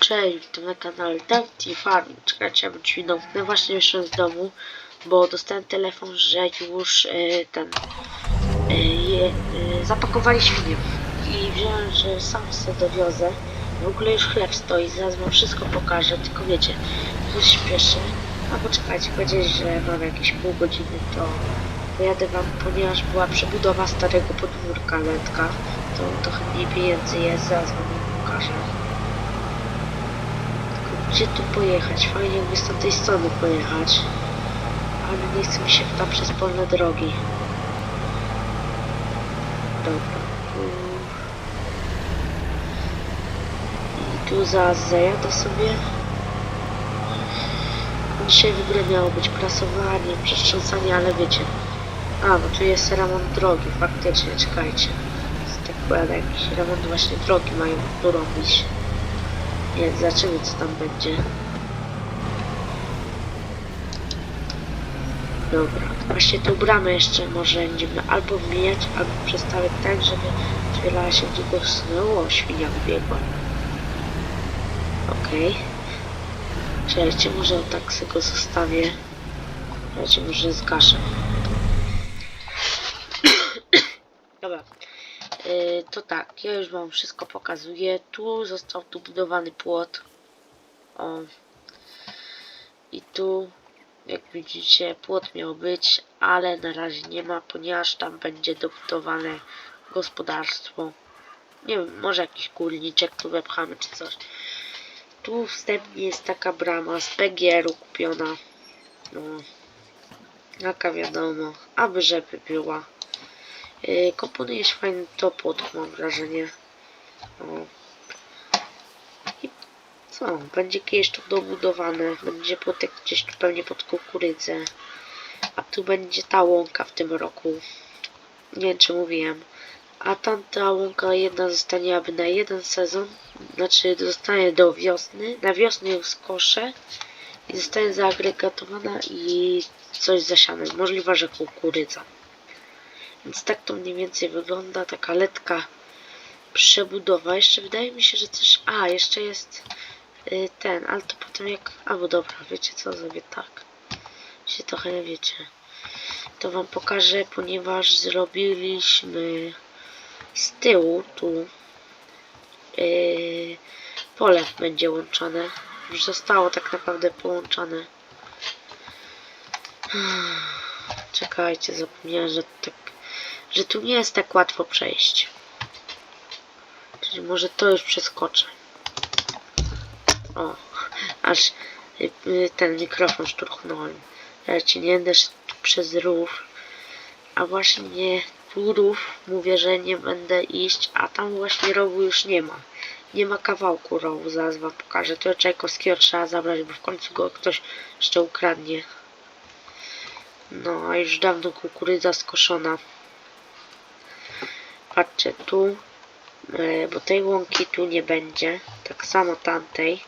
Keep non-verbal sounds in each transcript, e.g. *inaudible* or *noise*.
Cześć, witam na kanale Dawti Farm. Czekajcie, aby drzwi domknę. Właśnie wyszedłem z domu, bo dostałem telefon, że już e, ten e, je, e, zapakowali świnie. I wziąłem, że sam sobie dowiozę. W ogóle już chleb stoi, zaraz wam wszystko pokażę, tylko wiecie, już śpieszę. A poczekajcie, powiedzieć, że mam jakieś pół godziny, to pojadę wam, ponieważ była przebudowa starego podwórka Lętka. To trochę mniej pieniędzy jest, zaraz wam pokażę. Gdzie tu pojechać? Fajnie jakby z tamtej strony pojechać. Ale nie chce mi się tam przez polne drogi. Dobra. I tu zaraz zajadę sobie. Dzisiaj w ogóle miało być prasowanie, przetrząsanie, ale wiecie. A, bo tu jest remont drogi, faktycznie, czekajcie. Tak powiada, jakiś remont właśnie drogi mają tu robić. Więc zobaczymy co tam będzie. Dobra, właśnie tą bramę jeszcze może będziemy albo wymieniać, albo przestawiać tak, żeby otwierała się drugą stronę. O, świnia wybiegła. Okej. Czekajcie, może tak sobie go zostawię. Czekajcie, może zgaszę. Dobra. Yy, to tak, ja już wam wszystko pokazuję. Tu został tu budowany płot. O. I tu, jak widzicie, płot miał być, ale na razie nie ma, ponieważ tam będzie dobudowane gospodarstwo. Nie wiem, może jakiś kurniczek tu wepchamy czy coś. Tu wstępnie jest taka brama z PGR-u kupiona. No. Jaka wiadomo, aby żeby była. Yy, komponuje się fajny to płot, mam wrażenie. O. I co? Będzie kiedyś to dobudowane. Będzie płotek gdzieś tu pewnie pod kukurydzę. A tu będzie ta łąka w tym roku. Nie wiem czy mówiłem. A tamta łąka jedna zostanie aby na jeden sezon. Znaczy zostanie do wiosny. Na wiosnę ją skoszę. I zostanie zaagregatowana i coś zasiane. Możliwe, że kukurydza. Więc tak to mniej więcej wygląda, taka letka przebudowa. Jeszcze wydaje mi się, że coś... A, jeszcze jest y, ten, ale to potem jak... Albo dobra, wiecie co, zrobię tak. Się trochę wiecie. To wam pokażę, ponieważ zrobiliśmy z tyłu tu yy, pole będzie łączone. Już zostało tak naprawdę połączone. Czekajcie, zapomniałem, że tak że tu nie jest tak łatwo przejść. Czyli może to już przeskoczę. O, aż y, y, ten mikrofon szturchnąłem. Ja ci nie będę przez rów. A właśnie tu rów mówię, że nie będę iść, a tam właśnie rowu już nie ma. Nie ma kawałku rowu, zaraz wam pokażę. To Czajkowskiego trzeba zabrać, bo w końcu go ktoś jeszcze ukradnie. No, a już dawno kukurydza skoszona. Patrzcie, tu, e, bo tej łąki tu nie będzie, tak samo tamtej.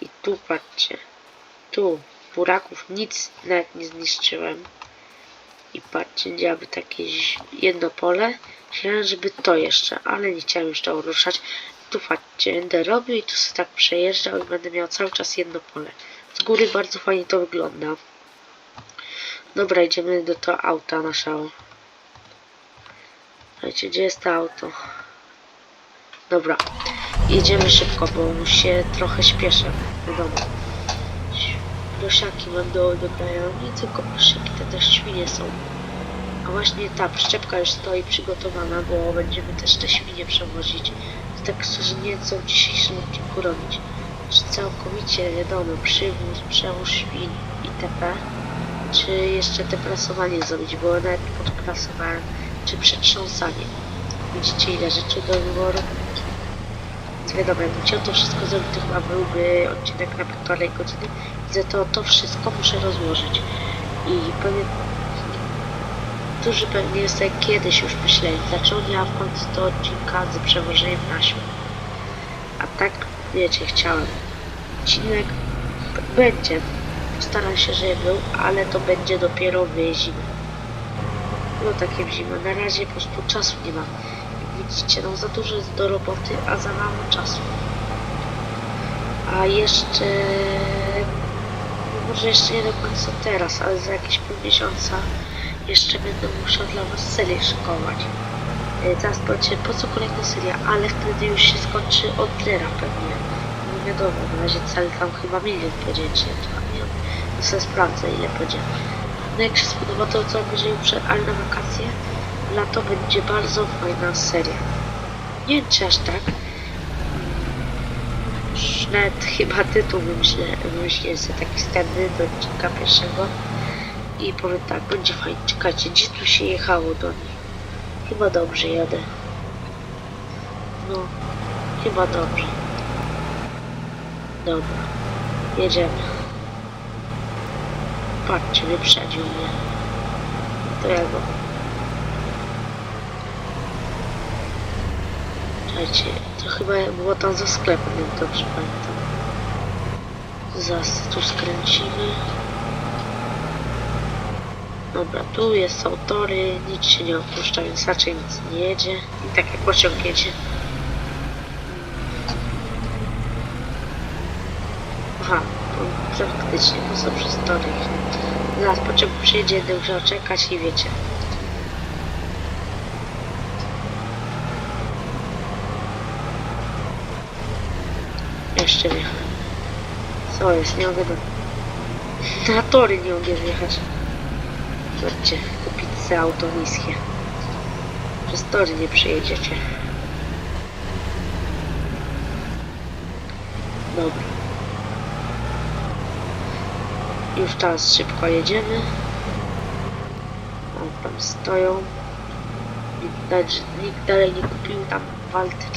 I tu patrzcie, tu buraków nic nawet nie zniszczyłem. I patrzcie, gdzie aby takie jedno pole. Chciałem, żeby to jeszcze, ale nie chciałem już to ruszać. Tu patrzcie, będę robił i tu sobie tak przejeżdżał i będę miał cały czas jedno pole. Z góry bardzo fajnie to wygląda. Dobra, idziemy do to auta naszego. Słuchajcie, gdzie jest to auto? Dobra, jedziemy szybko, bo się trochę śpieszę. Wiadomo. Prosiaki mam do odebrania. Nie tylko prosiaki, to też świnie są. A właśnie ta przyczepka już stoi przygotowana, bo będziemy też te świnie przewozić. To tak nie co w dzisiejszym odcinku robić. Czy całkowicie, wiadomo, przywóz, przewóz świn itp. Czy jeszcze te prasowanie zrobić, bo nawet podprasowałem czy przetrząsanie. Widzicie ile rzeczy do wyboru. Więc wiadomo, jakbym chciał to wszystko zrobić, to chyba byłby odcinek na półtorej godziny. Za to to wszystko muszę rozłożyć. I pewnie którzy pewnie sobie kiedyś już myśleli, dlaczego nie w końcu to odcinka z przewożeniem nasion. A tak, wiecie, chciałem. Odcinek będzie. Postaram się, żeby był, ale to będzie dopiero w zimę takie w zimę. Na razie po prostu czasu nie ma. Jak widzicie, no za dużo jest do roboty, a za mało czasu. A jeszcze... Może jeszcze nie do końca teraz, ale za jakieś pół miesiąca jeszcze będę musiał dla was serię szykować. Teraz powiecie, po co kolejna seria, ale wtedy już się skończy od zera pewnie. Nie wiadomo, na razie cel tam chyba milion powiedzieć, to nie wiem. No sprawdzę ile będzie. No jak się spodoba to co obejrzymy przed, ale na wakacje, lato będzie bardzo fajna seria. Nie wiem aż tak. Nawet chyba tytuł wymyślę, wymyśliłem sobie taki wstępny do odcinka pierwszego. I powiem tak, będzie fajnie. Czekajcie, gdzie tu się jechało do nich? Chyba dobrze jadę. No, chyba dobrze. Dobra, jedziemy. Patrzcie, wyprzedził mnie. To ja go. Czekajcie, to chyba było tam za sklepem, jak dobrze pamiętam. Zaraz tu skręcimy. Dobra, tu jest autory, nic się nie opuszcza, więc raczej nic nie jedzie. I tak jak pociąg jedzie. Aha, są przez tory. Zaraz pociąg przyjedzie, będę musiał czekać i wiecie. Jeszcze wjechałem. Co jest, nie mogę do... Na tory nie mogę wjechać. Zobaczcie, kupić sobie auto niskie. Przez tory nie przejedziecie. Dobra. Już teraz szybko jedziemy. O, tam stoją. Nikt, da- nikt dalej nie kupił tam waltry.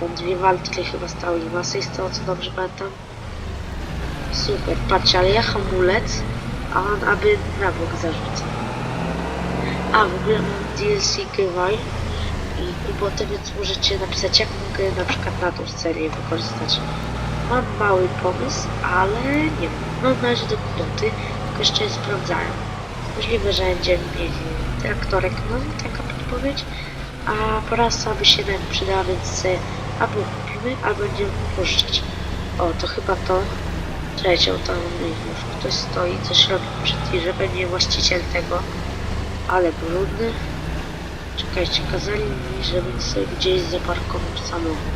Tam dwie waltry chyba stały i masy z tego co dobrze pamiętam. Super, patrzcie, ale ja hamulec, a on aby na bok zarzuca. A, w ogóle mam DLC Giveaway i kubotę, więc możecie napisać, jak mogę na przykład na tą serię wykorzystać. Mam mały pomysł, ale nie wiem. No należy do kuboty, tylko jeszcze nie sprawdzałem. Możliwe, że będziemy mieli traktorek, no taka podpowiedź. A prasa by się nam przydała, więc sobie albo kupimy, albo będziemy pożyczać. O, to chyba to. Czekajcie, tam już ktoś stoi, coś robi przed że będzie właściciel tego. Ale brudny. Czekajcie, kazali mi, żebym sobie gdzieś zaparkował samochód.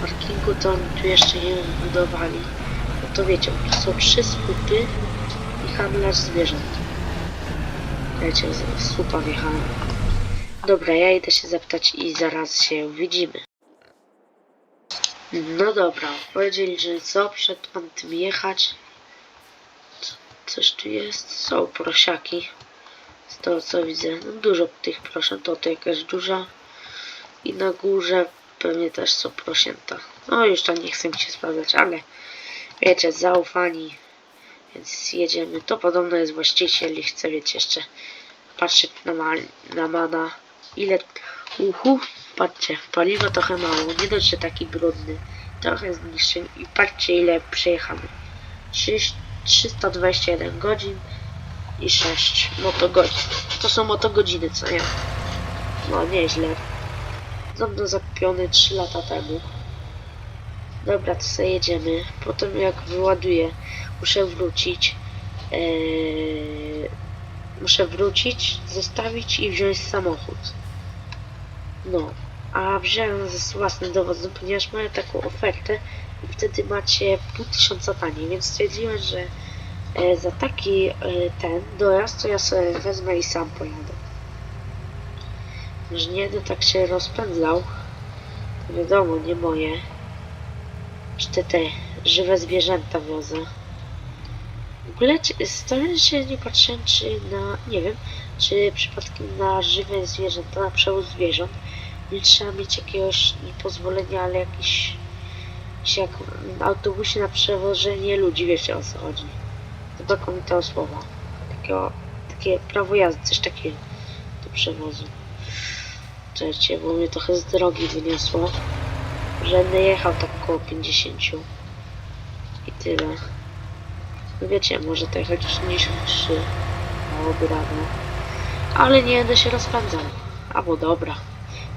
Parkingu to oni tu jeszcze nie wybudowali. To wiecie, są trzy słupy i handlarz zwierząt. Wiecie, z słupa wjechałem. Dobra, ja idę się zapytać i zaraz się widzimy. No dobra, powiedzieli, że co, przed pan tym jechać. Co- Coś tu jest? Są prosiaki. Z tego co widzę. No dużo tych proszę, to to jakaś duża. I na górze pewnie też są prosięta. No już tam nie chcę mi się sprawdzać, ale wiecie, zaufani. Więc jedziemy. To podobno jest właściciel i chcę, wiecie, jeszcze patrzeć na, ma na mana. Ile... Uhu, patrzcie, paliwo trochę mało. Nie dość, że taki brudny. Trochę zniszczeń. I patrzcie, ile przejechamy. Trzy- 321 godzin i 6 motogodzin. To są motogodziny, co nie? No, nieźle. Został zakupiony 3 lata temu. Dobra, to sobie jedziemy. Potem jak wyładuję, muszę wrócić. Eee, muszę wrócić, zostawić i wziąć samochód. No, a wziąłem ze własnym dowodem, ponieważ mają taką ofertę i wtedy macie pół tysiąca taniej, więc stwierdziłem, że e, za taki e, ten dojazd to ja sobie wezmę i sam pojadę. Że nie będę tak się rozpędzał. To wiadomo, nie moje. Czy te, żywe zwierzęta wiozę. W ogóle czy- się, nie patrzyłem, czy na, nie wiem, czy przypadkiem na żywe zwierzęta, na przewóz zwierząt, nie trzeba mieć jakiegoś pozwolenia, ale jakiś, czy jak w autobusie na przewożenie ludzi, wiecie o co chodzi. Znakomite słowa. Takiego, takie prawo jazdy, coś takiego do przewozu. Czekajcie, bo mnie trochę z drogi wyniosło. Że będę jechał tak około 50. I tyle. No wiecie, może to jechać 83. Małoby radę. Ale nie będę się rozpędzał. Albo dobra.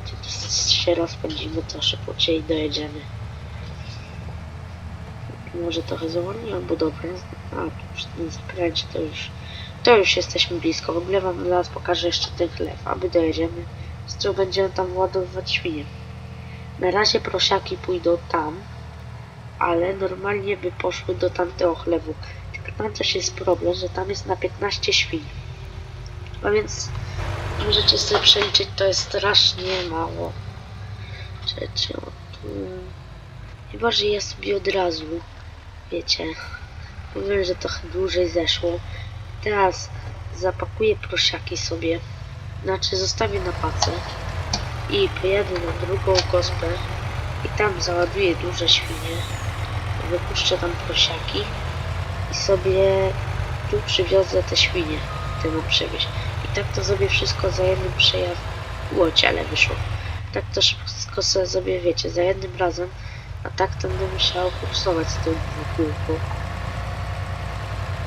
Tu się rozpędzimy, to szybciej dojedziemy. Może trochę zawolniłem, bo dobra. A, tu ten zakręcie to już... To już jesteśmy blisko. W ogóle wam zaraz pokażę jeszcze ten chleb, aby dojedziemy. Z którego będziemy tam ładować świnie. Na razie prosiaki pójdą tam, ale normalnie by poszły do tamtego chlewu. Tylko tam też jest problem, że tam jest na 15 świń. A więc możecie sobie przeliczyć, to jest strasznie mało rzeczy. O, tu... Chyba, że ja sobie od razu, wiecie, powiem, że trochę dłużej zeszło. Teraz zapakuję prosiaki sobie, znaczy zostawię na pacę i pojadę na drugą gospę i tam załaduję duże świnie, wypuszczę tam prosiaki i sobie tu przywiozę te świnie, mam przewieźć. I tak to zrobię wszystko za jednym przejazd. Łocie, ale wyszło. Tak to wszystko sobie wiecie, za jednym razem, a tak to będę musiał kursować z tą kółką.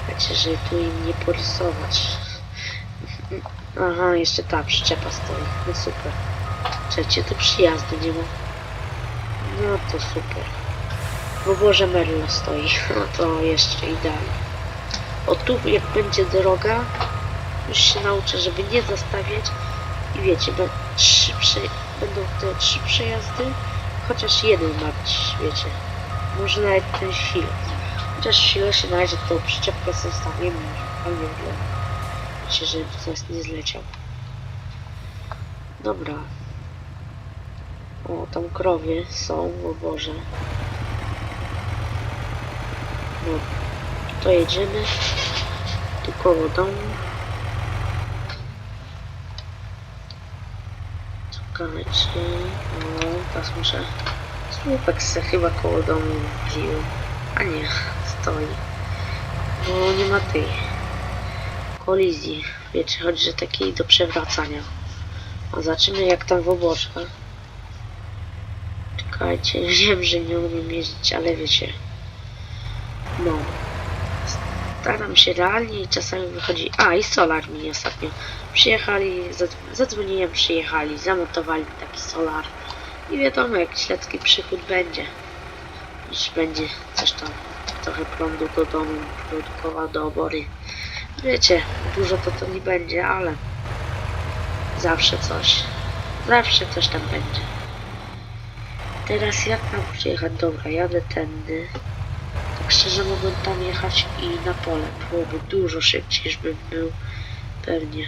Wiecie, że tu im nie porysować. *laughs* Aha, jeszcze ta przyczepa stoi. No super. Czekajcie, tu przyjazdu nie ma. No to super. Bo Boże Merlo stoi. *laughs* No to jeszcze idealnie. O tu jak będzie droga, już się nauczę, żeby nie zastawiać. I wiecie, be- trzy przy, będą te trzy przejazdy, chociaż jeden ma być, wiecie. Może nawet ten silos. Chociaż silos się na tą przyczepkę zostawimy, może fajnie wygląda. Wiecie, że zaraz nie zleciał. Dobra. O, tam krowie są, o Boże. No, to jedziemy. Tu koło domu. Czekajcie. No, teraz muszę... Słupek se chyba koło domu wziął. A nie, stoi. Bo nie ma tej kolizji. Wiecie, chodzi, że takiej do przewracania. A zobaczymy jak tam w oboczkach. Czekajcie, *laughs* wiem, że nie umiem jeździć, ale wiecie. No. Staram się realnie i czasami wychodzi... A, i solar mi ostatnio. Przyjechali, zadzw- zadzwoniłem, przyjechali, zamontowali taki solar. I wiadomo, jak śledzki przychód będzie. Już będzie coś tam, trochę prądu do domu produkował do obory. Wiecie, dużo to to nie będzie, ale zawsze coś. Zawsze coś tam będzie. Teraz jak tam przyjechać? Dobra, jadę tędy. Tak szczerze mogłem tam jechać i na pole. Byłoby dużo szybciej, żebym był pewnie.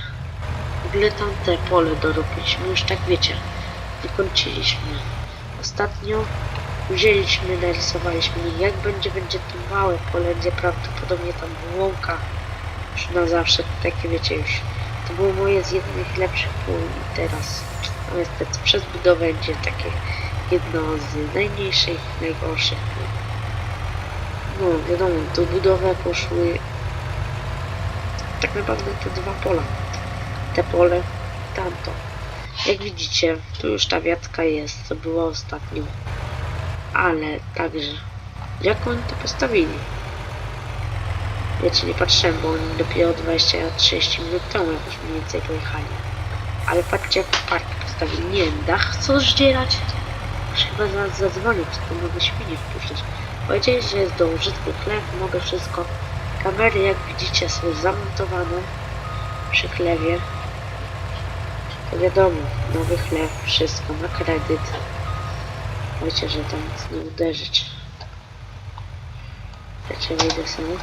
W ogóle tam te pole dorobiliśmy, już tak wiecie, wykończyliśmy. Ostatnio wzięliśmy, narysowaliśmy, jak będzie, będzie to małe pole, gdzie prawdopodobnie tam łąka już na zawsze, takie wiecie już. To było moje z jednych lepszych pól i teraz, no niestety przez budowę będzie takie jedno z najmniejszych, najgorszych. No wiadomo, do budowę poszły tak naprawdę te dwa pola. Te pole, tamto. Jak widzicie, tu już ta wiatka jest, co była ostatnio. Ale także, jak oni to postawili? Wiecie, nie patrzyłem, bo oni dopiero 20-30 minut temu jakoś mniej więcej pojechali. Ale patrzcie, jak park postawili. Nie wiem, dach chcą zdzierać? Już chyba zaraz zadzwonię, czy to mogę świnie wpuszczać. Powiedzieli, że jest do użytku chleb, mogę wszystko. Kamery, jak widzicie, są zamontowane przy chlewie. To wiadomo, nowy chleb, wszystko na kredyt. Wiecie, że tam nic nie uderzyć. Wiecie, wyjdę sobie.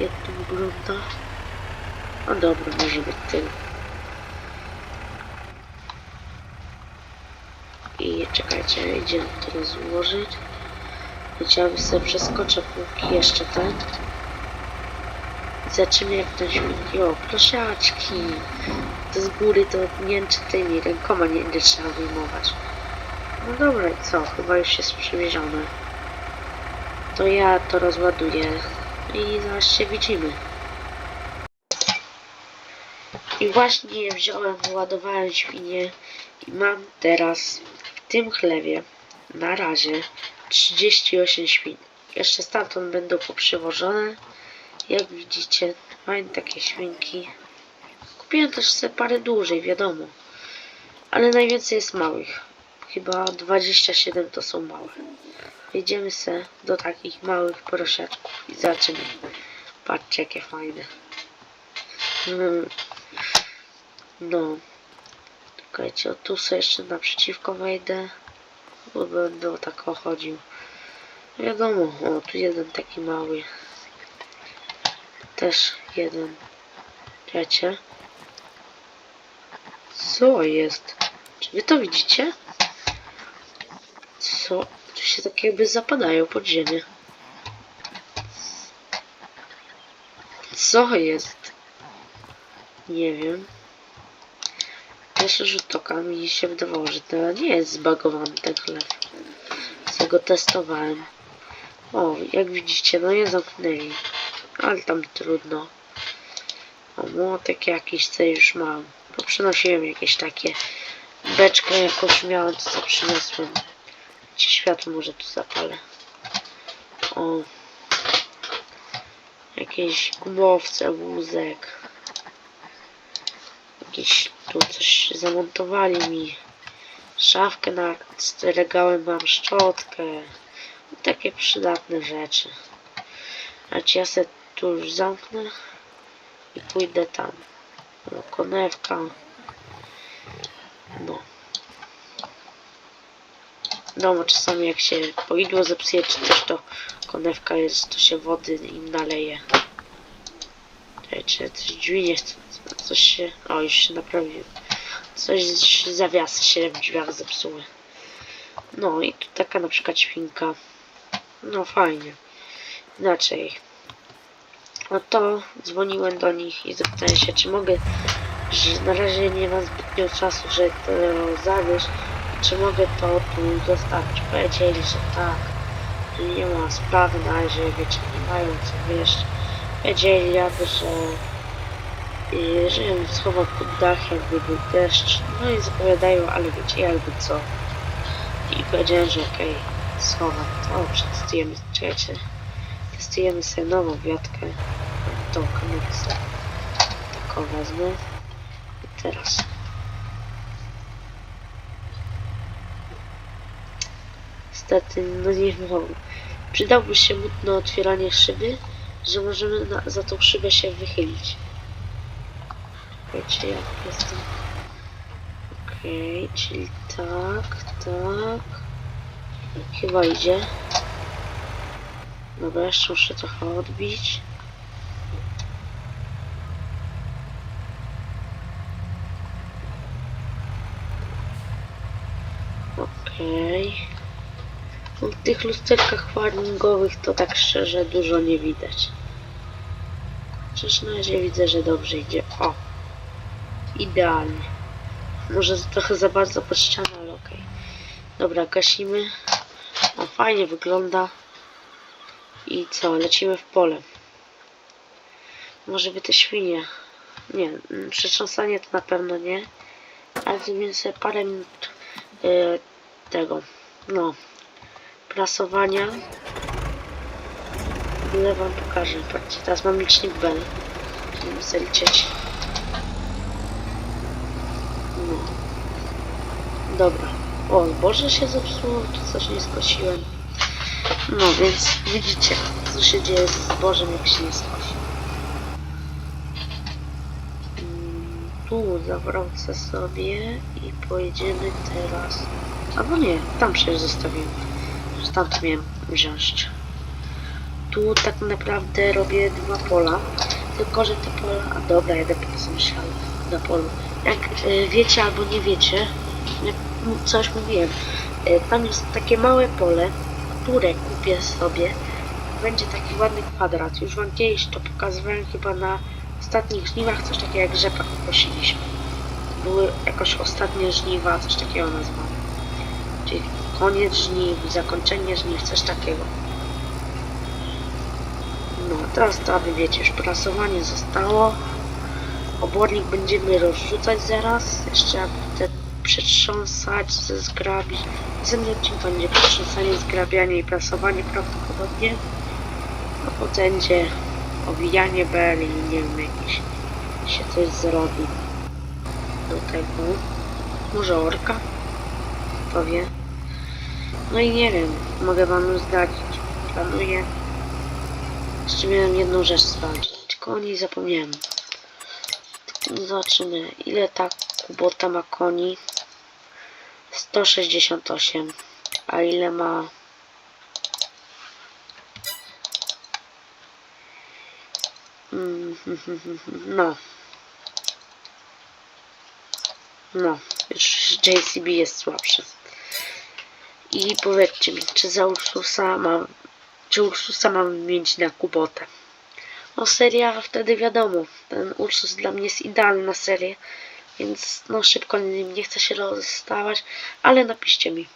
Jak to wygląda? No dobra, może być tyle. I czekajcie, idziemy to rozłożyć. Chciałbym sobie przeskoczę póki jeszcze ten. Zobaczymy jak ten świnki. O, prosiaczki. To z góry to nie wiem czy tymi rękoma nie będzie trzeba wyjmować. No dobra co? Chyba już jest przywiezione. To ja to rozładuję i zaraz się widzimy. I właśnie wziąłem, wyładowałem świnie i mam teraz tym chlewie na razie 38 świn. Jeszcze stamtąd będą poprzywożone. Jak widzicie, mają takie świnki. Kupiłem też sobie parę dłużej, wiadomo. Ale najwięcej jest małych. Chyba 27 to są małe. Wejdziemy se do takich małych proszeczków i zobaczymy. Patrzcie jakie fajne. Mm. No. Czekajcie, o tu sobie jeszcze naprzeciwko wejdę. Bo będę o tak chodził. Wiadomo, o tu jeden taki mały. Też jeden. Wiecie? Co jest? Czy wy to widzicie? Co? Tu się tak jakby zapadają pod ziemię. Co jest? Nie wiem. Pierwszy rzut oka mi się wydawało, że to nie jest zbagowany ten chleb. Co go testowałem. O, jak widzicie, no nie zamknęli. Ale tam trudno. O, młotek jakiś, co już mam. Bo przynosiłem jakieś takie. Beczkę jakąś miałem, co przyniosłem. Ci światło może tu zapalę. O. Jakieś gumowce, wózek. Jakieś tu coś zamontowali mi. Szafkę na regałem mam szczotkę. Takie przydatne rzeczy. Znaczy ja se tu już zamknę i pójdę tam. No, konewka. No. No, czasami jak się poidło zepsuje czy coś, to konewka jest, to się wody im naleje. Czy coś drzwi nie chcą, coś się, o już się naprawiło. Coś zawiasy się w drzwiach zepsuły. No i tu taka na przykład świnka. No fajnie. Inaczej. No to dzwoniłem do nich i zapytałem się, czy mogę, że na razie nie mam zbytnio czasu, żeby to zawieźć, czy mogę to tu zostawić. Powiedzieli, że tak, że nie ma sprawy na razie, wiecie, nie mają co wieść. Powiedzieli jakby, że y, że ją schował pod dach, jakby był deszcz. No i zapowiadają, ale wiecie, jakby co. I powiedziałem, że okej, schowam to, przetestujemy, czekajcie. Testujemy sobie nową wiatkę. Tą kamerę taką wezmę. I teraz. Niestety, no nie mogę. Przydałby się mutne otwieranie szyby, że możemy na, za tą szybę się wychylić. Wiecie, jak jestem. Okej, czyli tak, tak. Chyba idzie. Dobra, jeszcze muszę trochę odbić. Okej. No, W tych lusterkach warningowych to tak szczerze dużo nie widać. Przecież na razie widzę, że dobrze idzie. O! Idealnie. Może trochę za bardzo pod ścianę, ale okej. Dobra, gasimy. Fajnie wygląda. I co, lecimy w pole. Może by te świnie. Nie, mm, przetrząsanie to na pewno nie. Ale zrobimy sobie parę minut y, tego. No. Prasowania. Ile wam pokażę. Patrzcie, teraz mam licznik Bell. Będziemy sobie liczyć. No. Dobra. O, zboże się zepsuło, tu coś nie skosiłem. No więc widzicie, co się dzieje z zbożem, jak się nie skosi. Mm, Tu zawrócę sobie i pojedziemy teraz. Albo nie, tam przecież zostawiłem. Stąd miałem wziąć. Tu tak naprawdę robię dwa pola. Tylko, że te pola... A dobra, jedę po sąsiadu na polu. Jak y, wiecie albo nie wiecie, jak coś mówiłem, y, tam jest takie małe pole, które kupię sobie. Będzie taki ładny kwadrat. Już wam kiedyś to pokazywałem chyba na ostatnich żniwach, coś takiego jak rzepak kosiliśmy. Były jakoś ostatnie żniwa, coś takiego nazwałem. Czyli koniec żniw, zakończenie żniw, coś takiego. No, teraz to aby wiecie, już prasowanie zostało. Obornik będziemy rozrzucać zaraz. Jeszcze te przetrząsać, ze zgrabić. Następny będzie przetrząsanie, zgrabianie i prasowanie prawdopodobnie. A potem będzie owijanie bel i nie wiem, jakieś się coś zrobi do tego. Może orka? Kto wie? No i nie wiem, mogę wam zdradzić. Planuję. Jeszcze miałem jedną rzecz sprawdzić, tylko o niej zapomniałem. Zobaczymy, ile ta kubota ma koni. 168. A ile ma... Mm, *laughs* No. No, już JCB jest słabszy. I powiedzcie mi, czy za Ursusa mam, czy Ursusa mam mieć na Kubotę? No seria wtedy wiadomo, ten Ursus dla mnie jest idealny na serię, więc no szybko nim nie chcę się rozstawać, ale napiszcie mi,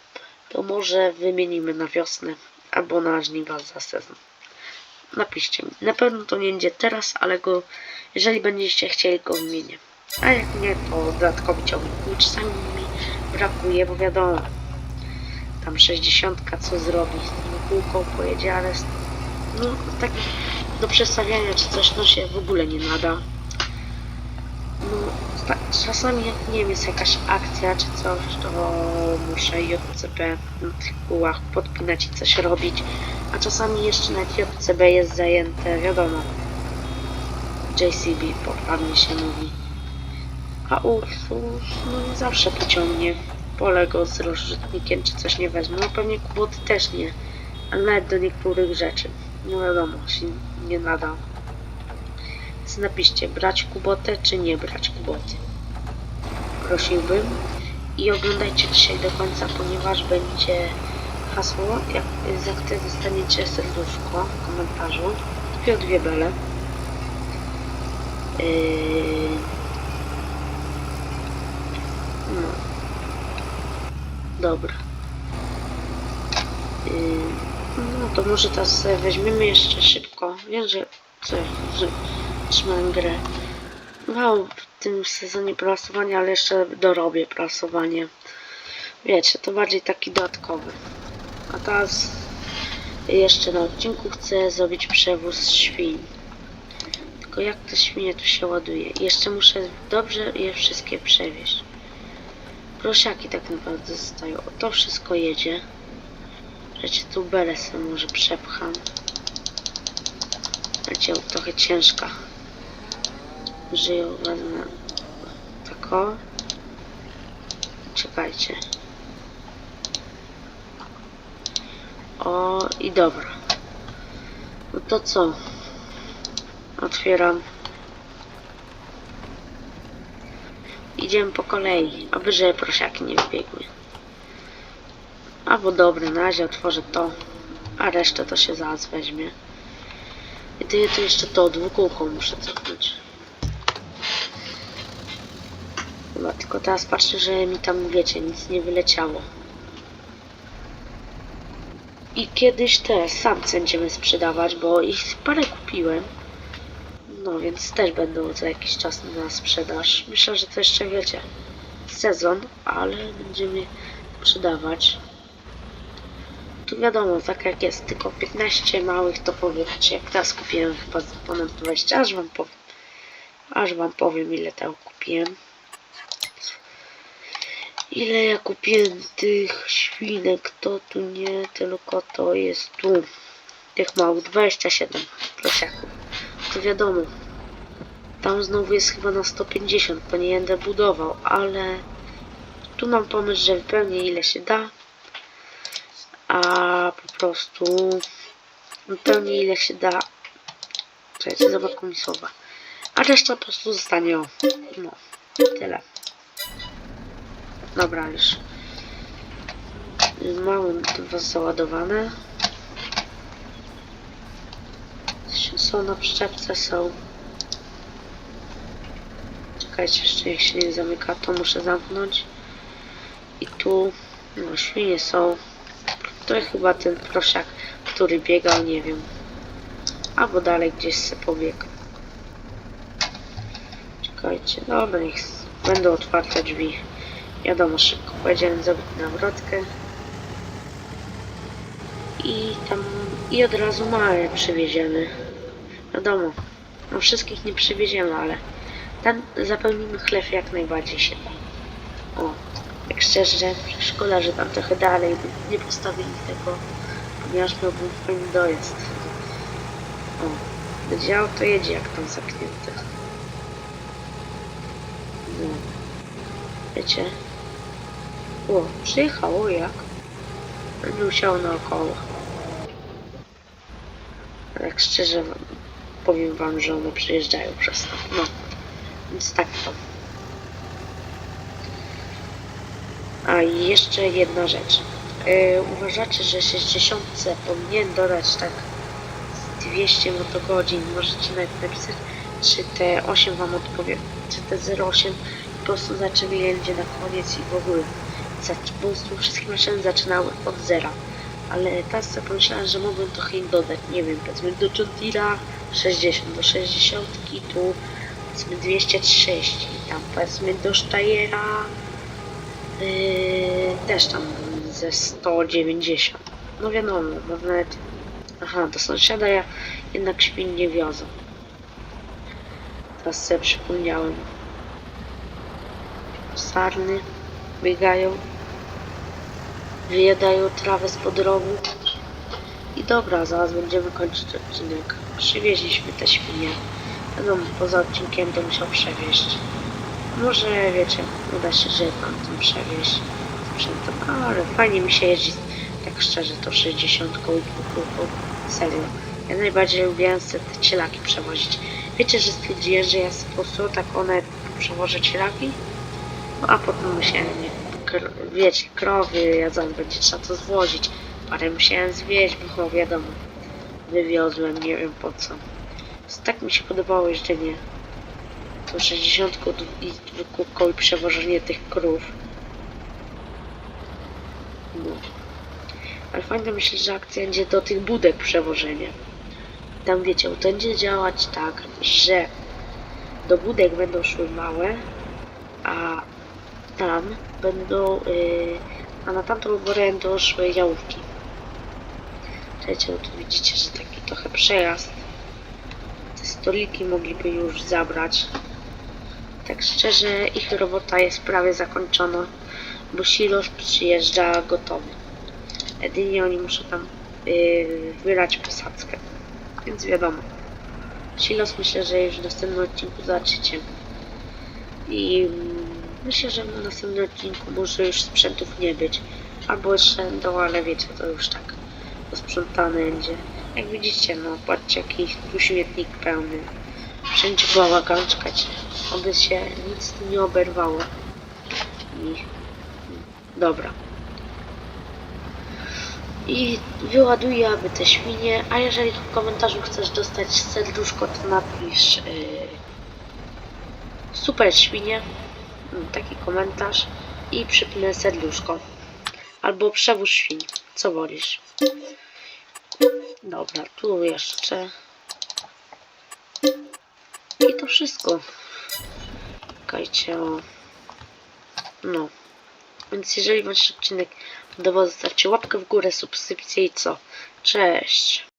to może wymienimy na wiosnę albo na żniwa za sezon. Napiszcie mi, na pewno to nie będzie teraz, ale go, jeżeli będziecie chcieli go wymienię. A jak nie, to dodatkowy ciągnik. Czasami mi brakuje, bo wiadomo, tam 60 co zrobi z tym kółką pojedzie, ale no tak do przestawiania czy coś no się w ogóle nie nada. Czasami jak nie wiem, jest jakaś akcja czy coś, to muszę JCB tych kółach podpinać i coś robić, a czasami jeszcze na JCB jest zajęte, wiadomo. JCB poprawnie się mówi. A Ursus, no nie zawsze pociągnie. Pole go z rozrzutnikiem czy coś nie weźmie. No pewnie kuboty też nie. Ale nawet do niektórych rzeczy. No wiadomo, się nie nada. Napiszcie, brać kubotę czy nie brać kuboty. Prosiłbym. I oglądajcie dzisiaj do końca, ponieważ będzie hasło, jak za które dostaniecie serduszko w komentarzu. Tylko dwie bele. Yy... No. Dobra. Yy, no to może teraz weźmiemy jeszcze szybko. Wiem, że że trzymałem grę. Mało w tym sezonie prasowania, ale jeszcze dorobię prasowanie. Wiecie, to bardziej taki dodatkowy. A teraz jeszcze na odcinku chcę zrobić przewóz świń. Tylko jak te świnie tu się ładuje? Jeszcze muszę dobrze je wszystkie przewieźć. Prosiaki tak naprawdę zostają. O, to wszystko jedzie. Wiecie, tu belę sobie może przepcham. Wiecie, trochę ciężka. Żyją wezmę tak. Czekajcie. O, i dobra. No to co? Otwieram. Idziemy po kolei, aby że prosiaki nie wbiegły. Albo dobre, na razie otworzę to, a resztę to się zaraz weźmie. I to, jeszcze to dwukółką muszę cofnąć. Tylko teraz patrzę, że mi tam, wiecie, nic nie wyleciało. I kiedyś te samce będziemy sprzedawać, bo ich parę kupiłem. No więc też będą za jakiś czas na sprzedaż. Myślę, że to jeszcze wiecie sezon, ale będziemy sprzedawać. Tu wiadomo, tak jak jest, tylko 15 małych to powiedzcie, jak teraz kupiłem chyba ponad 20, aż wam powiem. Aż wam powiem ile tam kupiłem. Ile ja kupiłem tych świnek, to tu nie, tylko to jest tu. Tych małych 27 prosiaków to wiadomo. Tam znowu jest chyba na 150, bo nie będę budował, ale tu mam pomysł, że wypełnię ile się da, a po prostu wypełnię ile się da. Czekajcie, zabrakło mi słowa. A reszta po prostu zostanie o. No, tyle. Dobra, już. Mamy dwa załadowane. Są na przyczepce, są. Czekajcie, jeszcze jak się nie zamyka, to muszę zamknąć. I tu, no świnie są. To jest chyba ten prosiak, który biegał, nie wiem. Albo dalej gdzieś se pobiegł. Czekajcie, dobra, niech będą otwarte drzwi. Wiadomo, szybko pojedziemy zrobić nawrotkę. I tam, i od razu małe przywieziemy. Wiadomo, no wszystkich nie przywieziemy, ale tam zapełnimy chleb jak najbardziej się da. O, Tak szczerze, szkoda, że tam trochę dalej nie postawili tego, ponieważ miałbym fajny dojazd. O, będzie auto jedzie jak tam zamknięte. No. Wiecie? O, przyjechało jak? Będę musiał naokoło. Tak szczerze powiem wam, że one przyjeżdżają przez to. No. Więc tak to. A i jeszcze jedna rzecz. Yy, uważacie, że 60 powinien dodać tak z 200 motogodzin? Możecie nawet napisać, czy te 8 wam odpowie, czy te 08 po prostu zaczęli jedzie na koniec i w ogóle. Zac- Po prostu wszystkie maszyny zaczynały od zera. Ale teraz sobie pomyślałem, że mogłem trochę im dodać, nie wiem, powiedzmy do Deere'a 60, do 60 tu powiedzmy 230, tam powiedzmy do Steyera Yy, też tam ze 190. No wiadomo, bo nawet... Aha, do sąsiada ja jednak świn nie wiozę. Teraz sobie przypomniałem. Sarny biegają. Wyjadają trawę spod rogu. I dobra, zaraz będziemy kończyć odcinek. Przywieźliśmy te świnie. Wiadomo, poza odcinkiem to musiał przewieźć. Może wiecie, uda się, że pan tym przewieźć sprzętem, ale fajnie mi się jeździ, tak szczerze, to 60 i dwukółką. Serio. Ja najbardziej lubiłem te cielaki przewozić. Wiecie, że stwierdziłem, że ja po prostu tak one przewożę cielaki? No a potem musiałem, nie, wiecie, krowy jadzą, będzie trzeba to zwozić. Parę musiałem zwieźć, bo wiadomo, wywiozłem, nie wiem po co. Tak mi się podobało jeżdżenie to 60 i dwukółką i przewożenie tych krów. No. Ale fajnie myślę, że akcja będzie do tych budek przewożenie. Tam wiecie, to będzie działać tak, że do budek będą szły małe, a tam będą, yy, a na tamtą górę będą szły jałówki. Wiecie, tu widzicie, że taki trochę przejazd. Te stoliki mogliby już zabrać. Tak szczerze, ich robota jest prawie zakończona, bo silos przyjeżdża gotowy. Jedynie oni muszą tam yy, wylać posadzkę. Więc wiadomo. Silos myślę, że już w następnym odcinku zobaczycie. I myślę, że w następnym odcinku może już sprzętów nie być. Albo jeszcze będą, ale wiecie, to już tak posprzątane będzie. Jak widzicie, no patrzcie jaki tu śmietnik pełny. Wszędzie bałagan, czekajcie, aby się nic nie oberwało. I... Dobra. I wyładuję aby te świnie, a jeżeli w komentarzu chcesz dostać serduszko, to napisz yy, super świnie, taki komentarz i przypnę serduszko. Albo przewóz świń, co wolisz. Dobra, tu jeszcze i to wszystko. Czekajcie o... No. Więc jeżeli wam się odcinek podobał, zostawcie łapkę w górę, subskrypcję i co? Cześć!